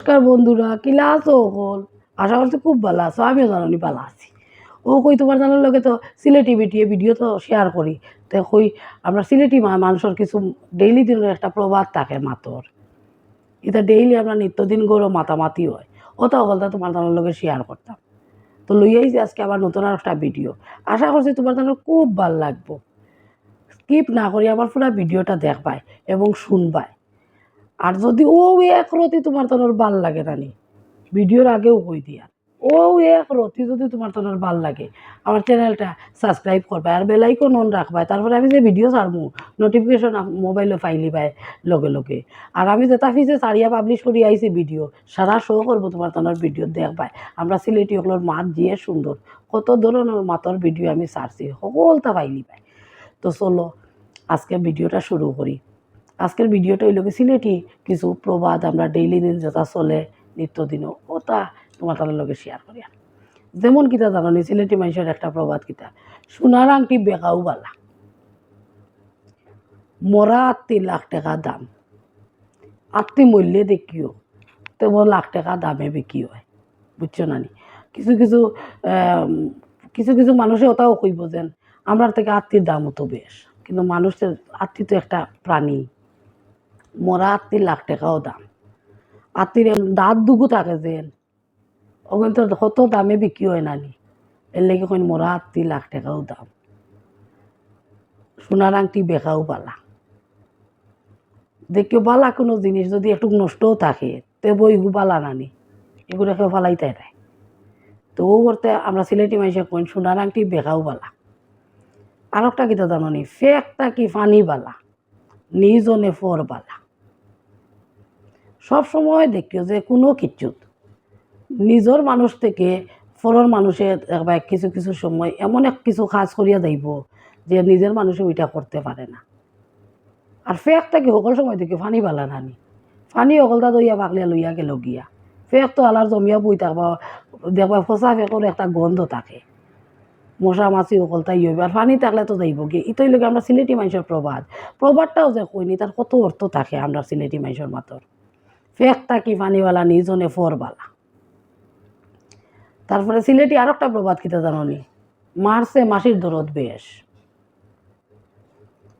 নমস্কার বন্ধুরা কিলা আছো হল আশা করছি খুব ভালো আছো, আমিও জানি ভালো আছি। ও কই, তোমার জানার লোকে তো সিলেটি বিটিয়ে ভিডিও তো শেয়ার করি। তো কই, আমরা সিলেটি মানুষের কিছু ডেইলি দিনের একটা প্রবাদ থাকে মাতর। এটা ডেইলি আমরা নিত্যদিন গরো মাতামাতি হয়। ওটা হলটা তোমার জানার লোকে শেয়ার করতাম। তো লইয়াই যে আজকে আবার নতুন আর একটা ভিডিও আশা করছি তোমার জানার খুব ভালো লাগবো। স্কিপ না করি, আমার পুরো ভিডিওটা দেখবাই এবং শুনবাই। আর যদি ও এক রতি তোমার তোর ভালো লাগে রানি ভিডিওর আগেও কই দিয়া। ও এক রতি যদি তোমার তোর ভালো লাগে, আমার চ্যানেলটা সাবস্ক্রাইব করবা আর বেলাইকন অন রাখবাই তারপরে আমি যে ভিডিও ছাড়বো নোটিফিকেশন মোবাইলে ফাইলি পাই লগে লগে। আর আমি যেটা ফিসে সারিয়া পাবলিশ করি আইছি ভিডিও সারা শো করব তোমার তোর ভিডিও দেখবাই আমরা সিলেটি ওগুলোর মাত দিয়ে সুন্দর। কত ধরনের মাতর ভিডিও আমি ছাড়ছি, সকলটা পাইলি পাই তো চলো, আজকে ভিডিওটা শুরু করি। আজকের ভিডিওটা হইল কি সিলেটি, কিছু প্রবাদ আমরা ডেইলি দিন যেটা চলে নিত্যদিনও ওটা তোমার তার লগে শেয়ার করি। যেমন কিতা জানো নি, সিলেটি মানুষের একটা প্রবাদ কিতা? সোনার আংটি বেকাও বালা। মরা আত্মি লাখ টাকা দাম। আত্মি মূল্যে দেখিও, তেমন লাখ টাকা দামে বিক্রি হয়। বুঝছ না নি? কিছু কিছু কিছু কিছু মানুষে ওটাও কইব যেন আমরা থেকে আত্মীর দামও তো বেশ। কিন্তু মানুষের আত্মী তো একটা প্রাণী। মরা আত্মীর লাখ টাকাও দাম। আত্মীর দাঁত দুগু থাকে যেন ওখানে তো কত দামে বিক্রি হয় নানি। এর লেগে কইন মরা আত্মীর লাখ টাকাও দাম। সোনার আংটি বেকাও পালা দেখিও বালা কোনো জিনিস যদি একটু নষ্টও থাকে, তে বইগু বালা নানি। এগুলো কেউ ফালাইতে নাই তো ও করতে আমরা সিলেটি মাইসে কইন সোনার আংটি বেকাও বালা। আর একটা কিতা জানি ফেকটা কি ফানি বালা। নিজনে ফর বালা। সব সময় দেখিও যে কোনো কিচ্ছুত। নিজের মানুষ থেকে ফরর মানুষের একবার কিছু কিছু সময় এমন এক কিছু কাজ করিয়া যাইব যে নিজের মানুষে ওইটা করতে পারে না। আর ফেকটা কি সকল সময় দেখি ফানি বালা নানি। ফানি অকলটা দইয়া পাকলিয়া লইয়া গেল গিয়া। ফেক তো আলার জমিয়া বই থাকবা দেখবা ফসা ফেকর একটা গন্ধ থাকে। মশা মাছি অকলতা ইয়ে আর পানি থাকলে তো যাইব কি? ইতই লগে আমরা সিলেটি মানুষের প্রবাদ। প্রবাদটাও যে কইনি তার কত অর্থ থাকে আমরা সিলেটি মানুষের মাতর ফেক কি পানিওয়ালা নিজনে ফরবালা। তারপরে সিলেটি আর একটা প্রবাদ কিতা জাননি মারছে মাসির দরদ বেশ।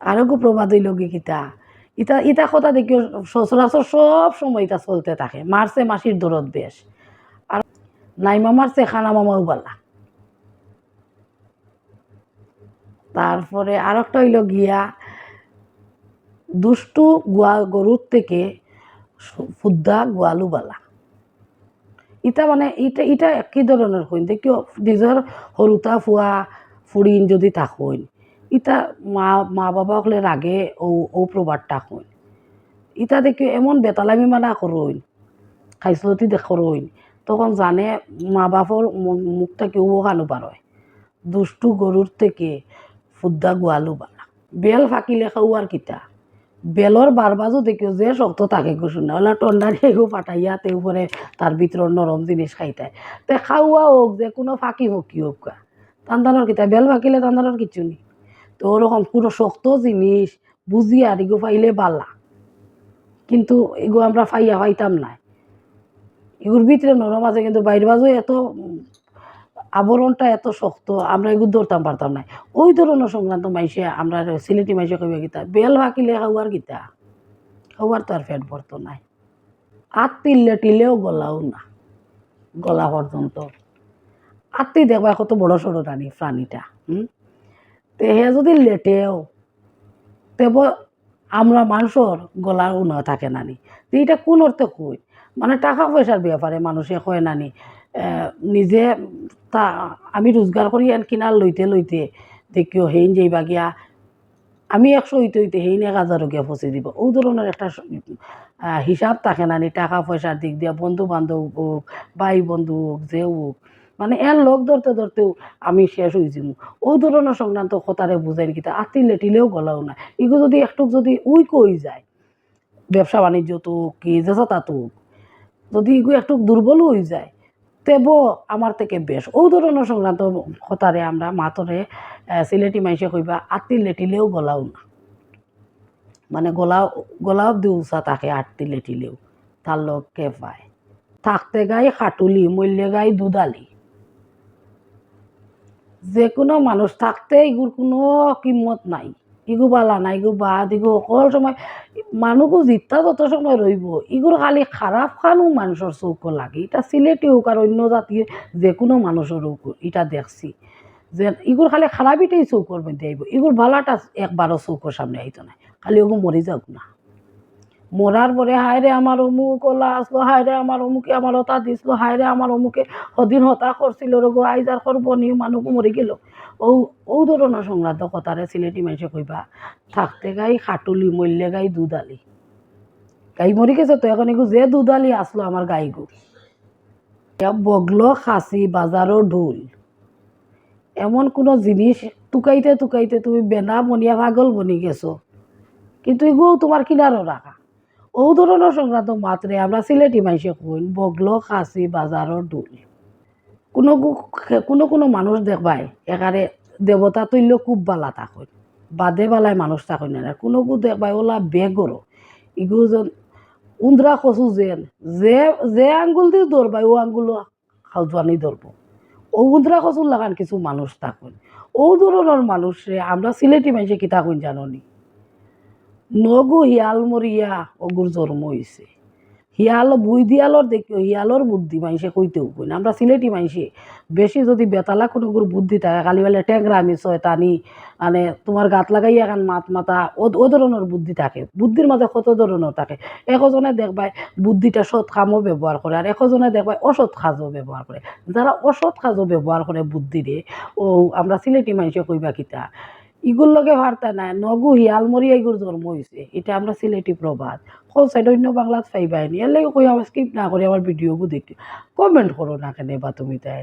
আরোগ্য প্রবাদ হইল কি কিতা? ইতা ইতা কথা দেখি সচরাচর সব সময় ইটা চলতে থাকে। মারছে মাসির দরদ বেশ। আর নাইমা মারছে খানা মামাও বালা তারপরে আর একটা হইল গিয়া দুষ্টু গুয়া গরুর থেকে ফুদ্দা গোয়ালু বালা ইটা মানে ইটা ইটা একই ধরনের হইন। দেখিও নিজের সৰুতা ফুৱা ফুৰিন যদি হইন। ইটা মা মা বাবা হলে রাগে ও ও প্রবাদটা হইন। ইটা দেখিও এমন বেতালামি মানা করইন খাইসলতি দেখরইন তখন জানে মা বাপর মুখটা কেউ খানো পারয় দুষ্টু গরুর থেকে ফুদ্দা গোয়ালু বালা বেল ফাঁকিলে খাওয়ার কিতা। বেলর বারবাজও দেখিও যে শক্ত থাকে কুসুন না ওলা টন্ডারি এগো পাঠাইয়া তে উপরে তার ভিতর নরম জিনিস খাইতায় তে খাওয়া হোক যে, কোনো ফাঁকি হোক কি হোক তান্দানোর কিতা বেল ফাঁকিলে তান্দানোর কিছু নেই তো ওরকম পুরো শক্ত জিনিস বুঝি আর এগো পাইলে বালা। কিন্তু এগো আমরা ফাইয়া পাইতাম না এগুর ভিতরে নরম আছে, কিন্তু বাইর বাজও এত আবরণটা এত শক্ত, আমরা এগুলো ধরতাম, পারতাম না। ওই ধরনের সংক্রান্ত মাইসে আমরা সিলেটি মাইসে কইবা গীতা, বেল ভাকিলে খাওয়ার গীতা। খাওয়ার তো আর পেট ভরতো নাই আত তিললে টিলেও গলাও না, গলা পর্যন্ত। আত্মি দেখবা কত বড় সড়ো রানি, প্রাণীটা, হুম? তে হে যদি লেটেও তেব আমরা মানুষের গলার উন থাকে নানি। তো এটা কোন অর্থে কই? মানে টাকা পয়সার ব্যাপারে মানুষে কয় নানি নিজে তা আমি রোজগার করি আন কিনার লইতে লইতে দেখিও হেইন যাইবা গিয়া, আমি একশো হইতে হইতে হেইন এক হাজারও গিয়া ফসি দিব। ও ধরনের একটা হিসাব থাকে নানি টাকা পয়সার দিক দিয়া, বন্ধু বান্ধব হোক ভাই বন্ধু হোক যে হোক মানে এর লোক ধরতে ধরতেও আমি শেষ হয়ে যাব ওই ধরনের সংক্রান্ত কথারে বুঝাইন কিতা, আতি লেটিলেও গলাও না এগুলো যদি একটু যদি উই কই যায় ব্যবসা বাণিজ্য তো কি যেসা তো যদি এগুলো একটু দুর্বল হয়ে যায় তেব আমার থেকে বেশ। ও ধরনের সংক্রান্ত কথারে আমরা মাতরে সিলেটি মাইসে কইবা, আতি লেটিলেও গলাও না। মানে গলা গলাও দিউসা তাকে আটটি লেটিলেও। তার লোককে পায়। থাকতে গাই খাটুলি মূল্যে গাই দুধালি যে কোনো মানুষ থাকতে এগুর কোনো কিম্মত নাই। ইগু বালা নাই ইগু বাদ, ইগু সকল সময়, মানুহকো জিতা যত সময় রইব ইগুর খালি খারাপ খানো মানুষের চৌক লাগে। এটা সিলেটি হোক আর অন্য জাতি যে কোনো মানুষের হোক এটা দেখছি। যে ইগুর খালি খারাপিটাই চৌকর মধ্যে আইব ইগুর ভালাটা একবারও চৌকর সামনে আইতো না খালি ওগু মরি যাওক না। মরার পরে হায়রে আমার অমুক ওলা আসলো হায়রে আমার অমুকে আমার হতা দিছিল হায়রে আমার অমুকে সদিন হতা করছিল রগো আইজার করবনি মানুহকো মরি গেল। ও ধরনের সংক্রান্ত কথারে সিলেটি মানুষে কইবা থাকতে গাই খাটুলি মরলে গাই দুধালি গাই মরি গেছে তো এখন এগু যে দুধালি আসলো আমার গাইগু। বগলো খাসি বাজারও ঢোল। এমন কোনো জিনিস টুকাইতে টুকাইতে তুমি বেনা বনিয়া পাগল বনি গেছো। কিন্তু এগুলো তোমার কিনারও রাখা ও ধরনের সংক্রান্ত মাত্রে আমরা সিলেটি মাইসে কইন বগলো খাসি বাজারও ঢোল। কোনো কোনো কোনো মানুষ দেখবাই, একারে দেবতা তৈল খুব বালা থাকই বাদে বালায় মানুষ থাকই না কোনো দেখবাই ওলা বেগরো, ইগু যেন উন্দ্রা কচু যেন, যে যে আঙ্গুল দিয়ে ধরবাই, ও আঙ্গুল খাওয়ানি ধরবো। ও উন্দ্রা কচুর লাগান কিছু মানুষ থাকুন ও ধরনের মানুষে, আমরা সিলেটি মানুষে কিতা কইন জাননি। নগু হিয়াল মরিয়া জন্ম হইছে হিয়াল বুই দিয়ালর দেখিও, হিয়ালর বুদ্ধি মাইসে কইতেও কই না। আমরা সিলেটি মাইসে বেশি যদি বেতালা কোনো গুর বুদ্ধি থাকে কালি বেলে ট্যাংরা আমি শয়তানি মানে তোমার গাত লাগাই এখন মাত মাতা, ও ধরনের বুদ্ধি থাকে। বুদ্ধির মাঝে কত ধরনের থাকে। একজনে দেখবাই বুদ্ধিটা সৎ কামও ব্যবহার করে আর একজনে দেখবাই অসৎ কাজও ব্যবহার করে। যারা অসৎ কাজও ব্যবহার করে বুদ্ধিরে ও, আমরা সিলেটি মাইসে কইবা কিতা। ইগুর লগে ভার্তা নাই, নগু হিয়াল মরিয়া ইগুর জন্ম হয়েছে এটা আমরা সিলেটি প্রবাদ। কোন সাইড অন্য বাংলাত পাইবাই নি। এর লাগে কই আমার স্কিপ না করে আমার ভিডিওগু দেখি। কমেন্ট করো না কেন বা তুমি তাই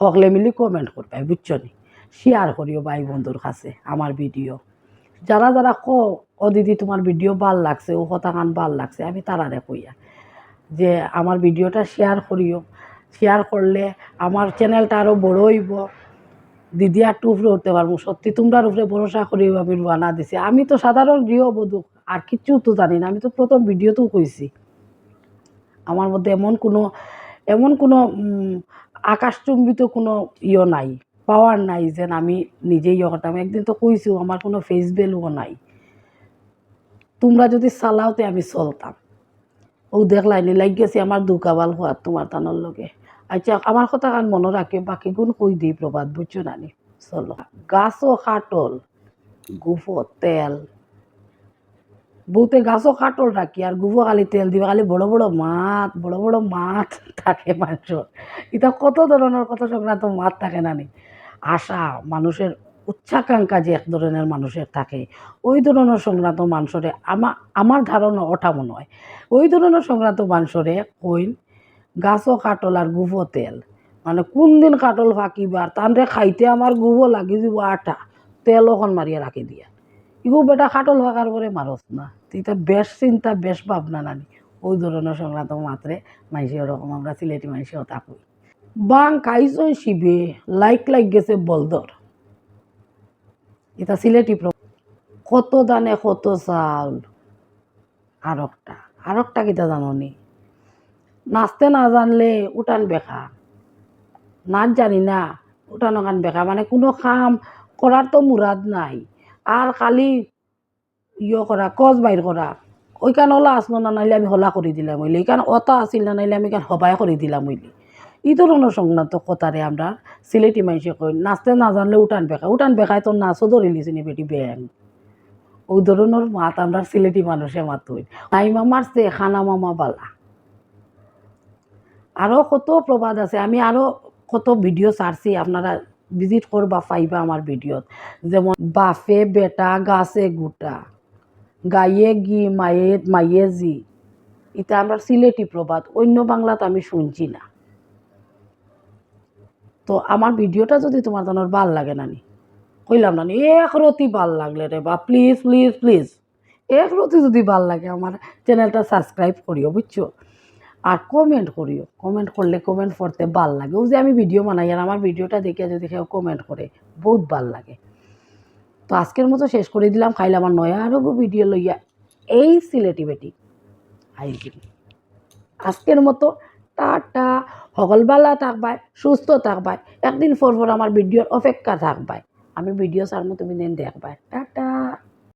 সকলে মিলি কমেন্ট করবাই, বুঝছ নি? শেয়ার করিও ভাই বন্ধুর কাছে আমার ভিডিও যারা যারা ক ও দিদি তোমার ভিডিও ভালো লাগছে, ও কথা কান ভালো লাগছে, আমি তারারে কইয়া যে আমার ভিডিওটা শেয়ার করিও। শেয়ার করলে আমার চ্যানেলটা আরও বড় হইব। দিদি আর উপরে উঠতে পারব সত্যি তোমরা উপরে ভরসা করি আমি বানা দিছি। আমি তো সাধারণ গৃহবধূ আর কিচ্ছু তো জানি না। আমি তো প্রথম ভিডিওতেও কইছি আমার মধ্যে এমন কোনো এমন কোনো আকাশচুম্বিত কোনো ইয়ে নাই পাওয়ার নাই যে আমি নিজেই ইয়ে করতাম একদিন তো কইছিও আমার কোনো ফেস ভ্যালুও নাই। তোমরা যদি চালাওতে আমি চলতাম। ও দেখলাই নি লাগ আমার দুকাবাল হওয়ার তোমার তানোর লগে। আচ্ছা আমার কথা কান মনে রাখে বাকি গুণ কই দিই প্রবাদ বুঝছ নানি চলো। গাছও খাটল গুফো তেল। বহুতে গাছও খাটল রাখি আর গুফো খালি তেল দিবে, খালি বড় বড় মাছ বড় বড় মাছ থাকে মাংস এটা কত ধরনের কত সংক্রান্ত মাছ থাকে নানি আশা মানুষের উচ্চাকাঙ্ক্ষা যে এক ধরনের মানুষের থাকে, ওই ধরনের সংক্রান্ত মানুষরে আমার আমার ধারণা ওঠা মনে হয় ওই ধরনের সংক্রান্ত মানুষরে কইন গাছও কাটল আর গুভো তেল। মানে কোন দিন কাটল ফাঁকিবার তানরে খাইতে আমার গুভো লাগি যাব আটা তেল ওখান মারিয়া রাখি দিয়া। ইগু বেটা কাটল ফাঁকার পরে মারস না এটা বেশ চিন্তা বেশ ভাবনা নানি। ওই ধরনের সংক্রান্ত মাত্রে মাইসে ওরকম আমরা সিলেটি মাইসেও থাকুই বাং খাইছই শিবে, লাইক লাইক গেছে বলদর এটা সিলেটি কত দানে কত চাউল? আরকটা আরকটা কিতা জাননি? নাচতে না জানলে উঠান বেখা। নাচ জানি না, উঠানো গান বেখা। মানে কোনো কাম করার তো মুরাদ নাই। আর খালি ইয়ে করা কজ বাইর করা ওইখান ওলা আসলো না নাইলে আমি হলা করে দিলাম হইলে এইখান অতা আছিল, না নাইলে আমি এখান হবাই করে দিলাম হইলে এই ধরনের সংক্রান্ত কথারে আমরা সিলেটি মানুষে কই নাচতে না জানলে উঠান বেখা। উঠান বেখায় তোর নাচও ধরে লিছি নি বেটি ব্যাং ওই ধরনের মাত আমরা সিলেটি মানুষে মাতুই। নাই মামার সে খানা মামা বালা। আরও কত প্রবাদ আছে, আমি আরও কত ভিডিও ছাড়ছি, আপনারা ভিজিট করবা পাইবা আমার ভিডিওত যেমন বাফে বেটা, গাছে গুটা, গায়ে গি মায়ে মায়ে জি এটা আমরা সিলেটি প্রবাদ অন্য বাংলাত আমি শুনছি না। তো আমার ভিডিওটা যদি তোমার তোমার ভালো লাগে নানি কইলাম নানি, এক রতি ভালো লাগলে রে বা প্লিজ প্লিজ প্লিজ এক রতি যদি ভালো লাগে আমার চ্যানেলটা সাবস্ক্রাইব করিও বুঝছ আর কমেন্ট করিও। কমেন্ট করলে কমেন্ট করতে ভালো লাগে। ও যে আমি ভিডিও বানাই আর আমার ভিডিওটা দেখে যদি কেউ কমেন্ট করে, বহুত ভালো লাগে। তো আজকের মতো শেষ করে দিলাম। খাইলে আমার নয়া আরও ভিডিও লইয়া এই সিলেটি বেটি। আইজিন আজকের মতো টাটা। সকলবেলা থাকবাই, সুস্থ থাকবাই। একদিন পর পর আমার ভিডিওর অপেক্ষা থাকবাই। আমি ভিডিও ছাড়মু তুমি দেন দেখবাই। টাটা।